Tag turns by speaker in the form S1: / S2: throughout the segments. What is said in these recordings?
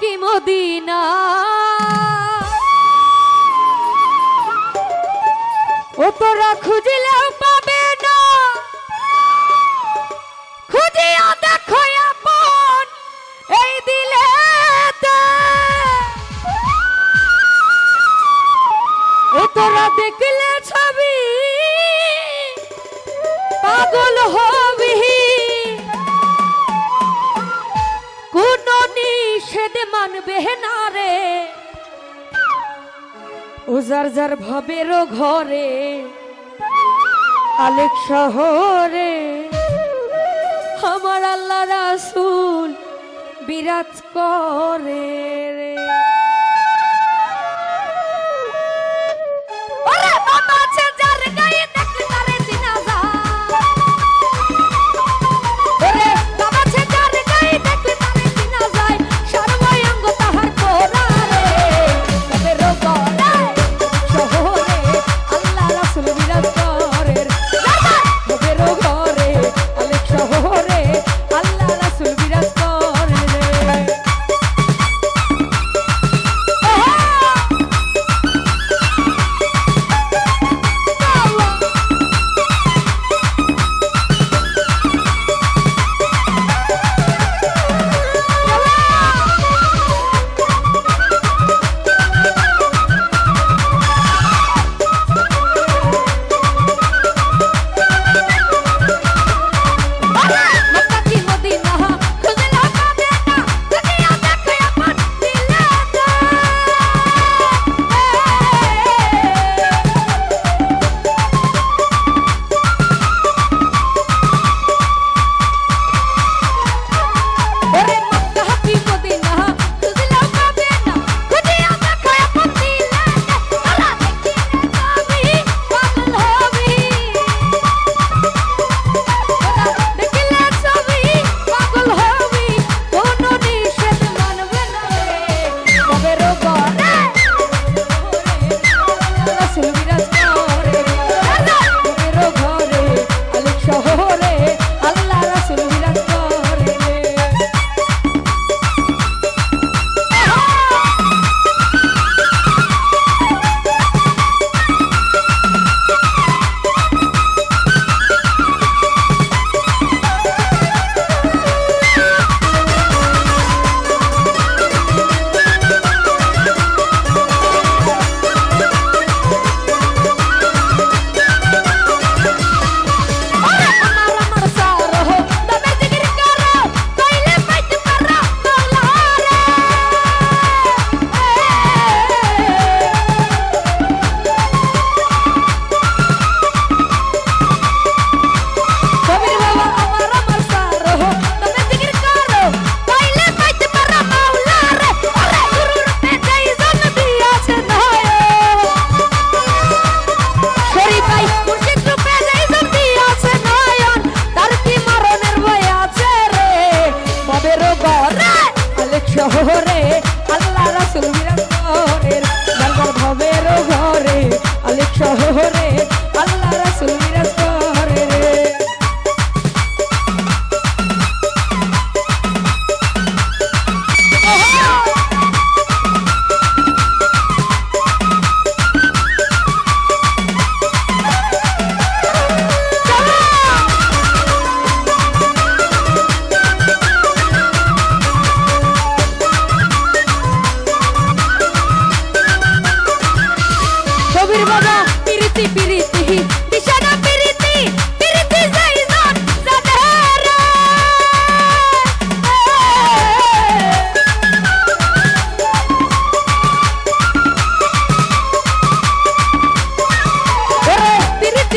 S1: কি মদিনা? ও তোরা খুঁজিলেও জানবে না রে। উজার জার যার ভবেরও ঘরে, আলেক শহরে, আমার আল্লাহ রাসুল বিরাজ করে রে।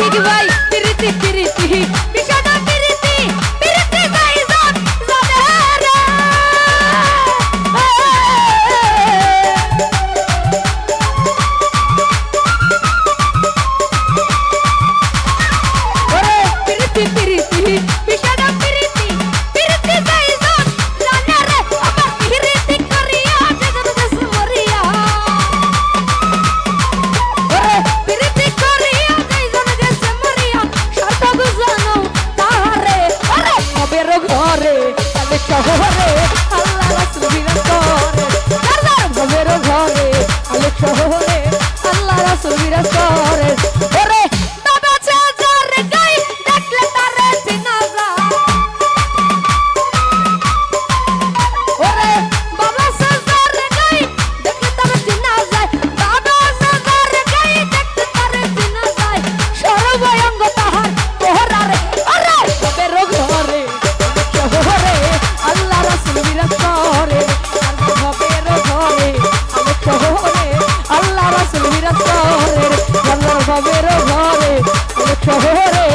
S1: Take it away. 小葵获胜。